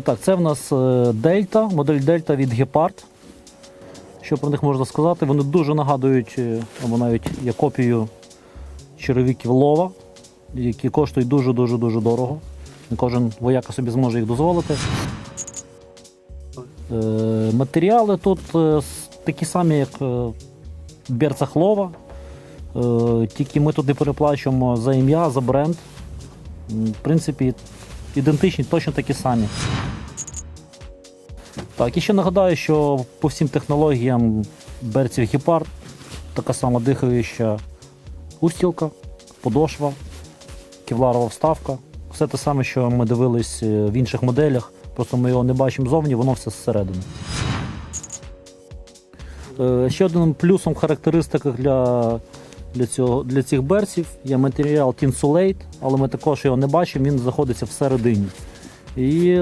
так, це в нас е, Дельта, модель Дельта від Гепард. Що про них можна сказати? Вони дуже нагадують, е, або навіть є копією черевиків Лова, які коштують дуже-дуже дуже дорого. Не кожен вояка собі зможе їх дозволити. Е, Матеріали тут такі самі, як берцах Лова. Тільки ми тут не переплачуємо за ім'я, за бренд. В принципі, ідентичні, точно такі самі. Так, і ще нагадаю, що по всім технологіям берців Гепард така сама дихаюча устілка, подошва, кевларова вставка. Все те саме, що ми дивились е, в інших моделях, просто ми його не бачимо зовні, воно все зсередини. Е, Ще одним плюсом в для, для, цього, для цих берців є матеріал Tinsulate, але ми також його не бачимо, він знаходиться всередині. І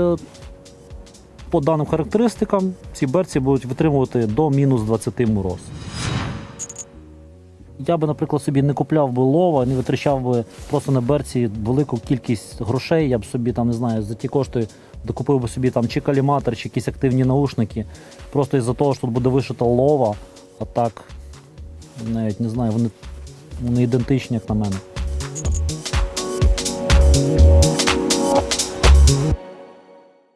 по даним характеристикам ці берці будуть витримувати до мінус 20 мороз. Я би, наприклад, собі не купляв би лова, не витрачав би просто на берці велику кількість грошей. Я б собі там не знаю, за ті кошти докупив би собі там чи каліматор, чи якісь активні наушники. Просто із-за того, що тут буде вишита лова, а так навіть не знаю, вони, вони ідентичні, як на мене.